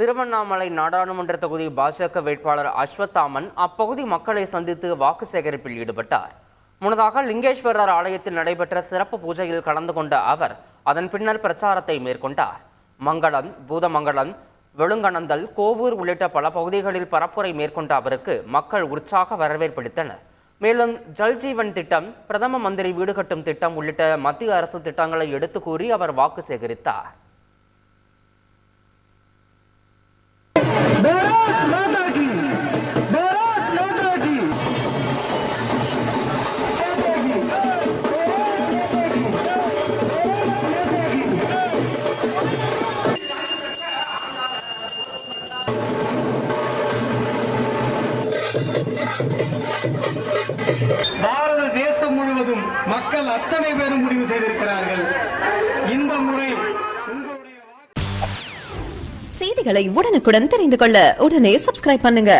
திருவண்ணாமலை நாடாளுமன்ற தொகுதி பாஜக வேட்பாளர் அஸ்வத்தாமன் அப்பகுதி மக்களை சந்தித்து வாக்கு சேகரிப்பில் ஈடுபட்டார். முன்னதாக லிங்கேஸ்வரர் ஆலயத்தில் நடைபெற்ற சிறப்பு பூஜையில் கலந்து கொண்ட அவர் அதன் பின்னர் பிரச்சாரத்தை மேற்கொண்டார். மங்களம் பூதமங்கலம் வெளுங்கணந்தல் கோவூர் உள்ளிட்ட பல பகுதிகளில் பரப்புரை மேற்கொண்ட அவருக்கு மக்கள் உற்சாக வரவேற்பளித்தனர். மேலும் ஜல்ஜீவன் திட்டம் பிரதம மந்திரி வீடு கட்டும் திட்டம் உள்ளிட்ட மத்திய அரசு திட்டங்களை எடுத்து கூறி அவர் வாக்கு சேகரித்தார். பாரத தேசம் முழுவதும் மக்கள் அத்தனை பேரும் முடிவு செய்திருக்கிறார்கள். இந்த முறை செய்திகளை உடனுக்குடன் தெரிந்து கொள்ள உடனே சப்ஸ்கிரைப் பண்ணுங்க.